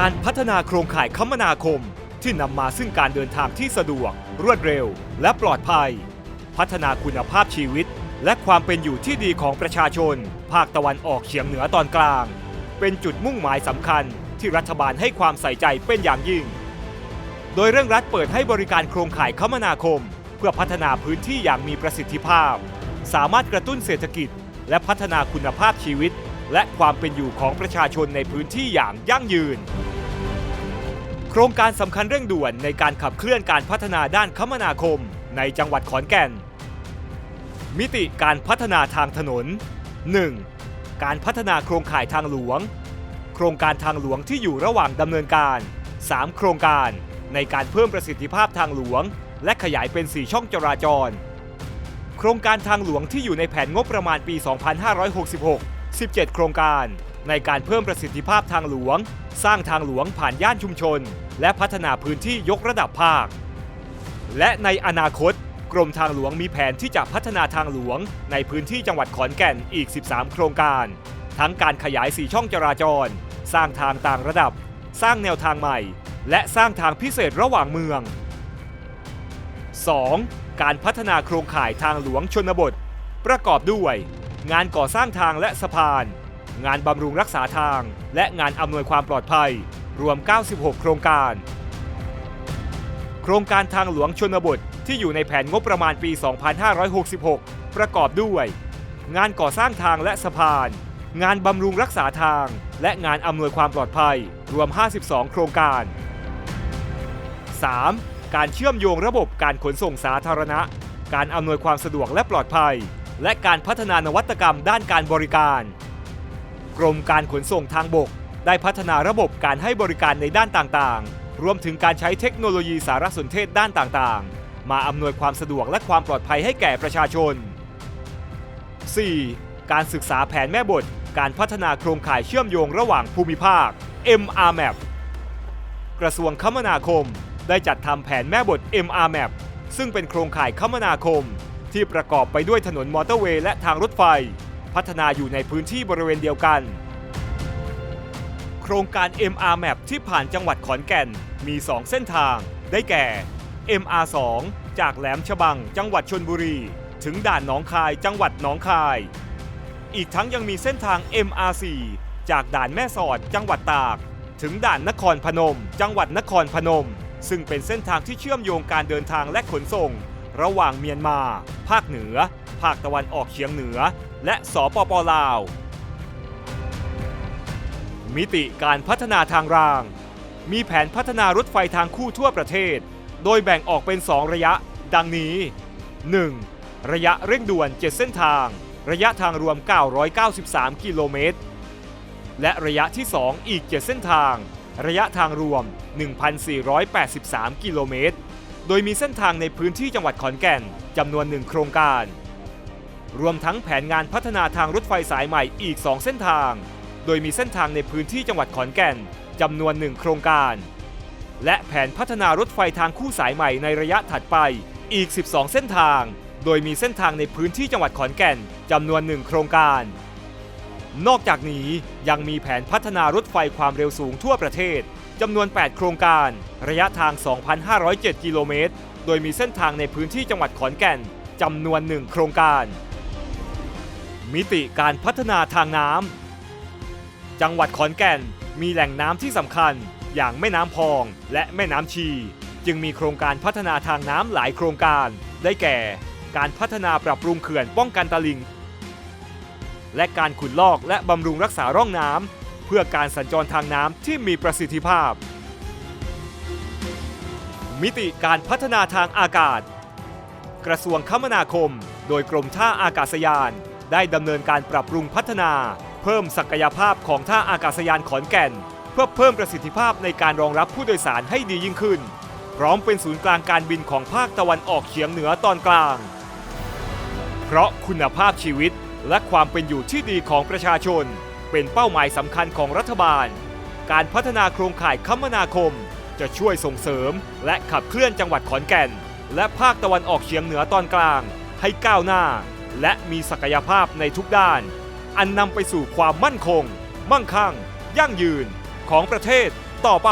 การพัฒนาโครงข่ายคมนาคม ที่นำมาซึ่งการเดินทางที่สะดวก รวดเร็ว และปลอดภัย พัฒนาคุณภาพชีวิต และความเป็นอยู่ที่ดีของประชาชน ภาคตะวันออกเฉียงเหนือตอนกลาง เป็นจุดมุ่งหมายสำคัญที่รัฐบาลให้ความใส่ใจเป็นอย่างยิ่ง โดยเร่งรัดเปิดให้บริการโครงข่ายคมนาคม เพื่อพัฒนาพื้นที่อย่างมีประสิทธิภาพ สามารถกระตุ้นเศรษฐกิจ และพัฒนาคุณภาพชีวิตและความเป็นอยู่ของประชาชนในพื้นที่อย่างยั่งยืน โครงการสำคัญเร่งด่วนในการขับเคลื่อนการพัฒนาด้านคมนาคม ในจังหวัดขอนแก่น มิติการพัฒนาทางถนน 1. การพัฒนาโครงข่ายทางหลวง โครงการทางหลวงที่อยู่ระหว่างดำเนินการ 3 โครงการในการเพิ่มประสิทธิภาพทางหลวง และขยายเป็น 4 ช่องจราจร โครงการทางหลวงที่อยู่ในแผนงบประมาณปี 2566 17 โครงการ ในการเพิ่มประสิทธิภาพทางหลวง สร้างทางหลวงผ่านย่านชุมชน และพัฒนาพื้นที่ยกระดับภาค และในอนาคต กรมทางหลวงมีแผนที่จะพัฒนาทางหลวง ในพื้นที่จังหวัดขอนแก่นอีก 13 โครงการ ทั้งการขยาย4ช่องจราจร สร้างทางต่างระดับ สร้างแนวทางใหม่ และสร้างทางพิเศษระหว่างเมือง 2. การพัฒนาโครงข่ายทางหลวงชนบท ประกอบด้วย งานก่อสร้างทางและสะพาน งานบำรุงรักษาทาง และงานอำนวยความปลอดภัย รวม 96 โครงการ โครงการทางหลวงชนบทที่อยู่ในแผนงบประมาณปี 2566 ประกอบด้วย งานก่อสร้างทางและสะพาน งานบำรุงรักษาทาง และงานอำนวยความปลอดภัย รวม 52 โครงการ 3. การเชื่อมโยงระบบการขนส่งสาธารณะ การอำนวยความสะดวกและปลอดภัย และการพัฒนานวัตกรรมด้านการบริการ รมการขนส่งทางบก ได้พัฒนาระบบการให้บริการในด้านต่างๆ รวมถึงการใช้เทคโนโลยีสารสนเทศด้านต่างๆ มาอำนวยความสะดวกและความปลอดภัยให้แก่ประชาชน 4. การศึกษาแผนแม่บท การพัฒนาโครงข่ายเชื่อมโยงระหว่างภูมิภาค MRMAP กระทรวงคมนาคม ได้จัดทำแผนแม่บท MRMAP ซึ่งเป็นโครงข่ายคมนาคม ที่ประกอบไปด้วยถนนมอเตอร์เวย์และทางรถไฟ พัฒนาอยู่ในพื้นที่บริเวณเดียวกัน โครงการ MRMAP ที่ผ่านจังหวัดขอนแก่นมี 2 เส้นทาง ได้แก่ MR2 จากแหลมฉบังจังหวัดชนบุรี ถึงด่านหนองคายจังหวัดหนองคาย อีกทั้งยังมีเส้นทาง MR4 จากด่านแม่สอดจังหวัดตาก ถึงด่านนครพนม จังหวัดนครพนม ซึ่งเป็นเส้นทางที่เชื่อมโยงการเดินทางและขนส่ง ระหว่างเมียนมา ภาคเหนือ ภาคตะวันออกเฉียงเหนือ และสปปลาว มิติการพัฒนาทางราง มีแผนพัฒนารถไฟทางคู่ทั่วประเทศ โดยแบ่งออกเป็น 2 ระยะ ดังนี้ 1. ระยะเร่งด่วน 7 เส้นทาง ระยะทางรวม 993 กิโลเมตร และระยะที่ 2 อีก 7 เส้นทาง ระยะทางรวม 1,483 กิโลเมตร โดยมีเส้นทางในพื้นที่จังหวัดขอนแก่นจำนวนหนึ่งโครงการ รวมทั้งแผนงานพัฒนาทางรถไฟสายใหม่อีก 2 เส้นทาง โดยมีเส้นทางในพื้นที่จังหวัดขอนแก่นจำนวนหนึ่งโครงการ และแผนพัฒนารถไฟทางคู่สายใหม่ในระยะถัดไปอีก 12 เส้นทาง โดยมีเส้นทางในพื้นที่จังหวัดขอนแก่นจำนวนหนึ่งโครงการ นอกจากนี้ยังมีแผนพัฒนารถไฟความเร็วสูงทั่วประเทศ จำนวน 8 โครงการ ระยะทาง 2,507 กิโลเมตร โดยมีเส้นทางในพื้นที่จังหวัดขอนแก่นจำนวนหนึ่งโครงการ มิติการพัฒนาทางน้ำจังหวัดขอนแก่นมีแหล่งน้ำที่สำคัญ อย่างแม่น้ำพองและแม่น้ำชี จึงมีโครงการพัฒนาทางน้ำหลายโครงการ ได้แก่ การพัฒนาปรับปรุงเขื่อนป้องกันตลิ่ง และการขุดลอกและบำรุงรักษาร่องน้ำ พื่อการสัญจรทางน้ำที่มีประสิทธิภาพ มิติการพัฒนาทางอากาศ กระทรวงคมนาคม โดยกรมท่าอากาศยาน ได้ดำเนินการปรับปรุงพัฒนา เพิ่มศักยภาพของท่าอากาศยานขอนแก่น เพื่อเพิ่มประสิทธิภาพในการรองรับผู้โดยสารให้ดียิ่งขึ้น พร้อมเป็นศูนย์กลางการบินของภาคตะวันออกเฉียงเหนือตอนกลาง เพราะคุณภาพชีวิตและความเป็นอยู่ที่ดีของประชาชน เป็นเป้าหมายสำคัญของรัฐบาล การพัฒนาโครงข่ายคมนาคม จะช่วยส่งเสริม และขับเคลื่อนจังหวัดขอนแก่น และภาคตะวันออกเฉียงเหนือตอนกลาง ให้ก้าวหน้า และมีศักยภาพในทุกด้าน อันนำไปสู่ความมั่นคง มั่งคั่ง ยั่งยืนของประเทศต่อไป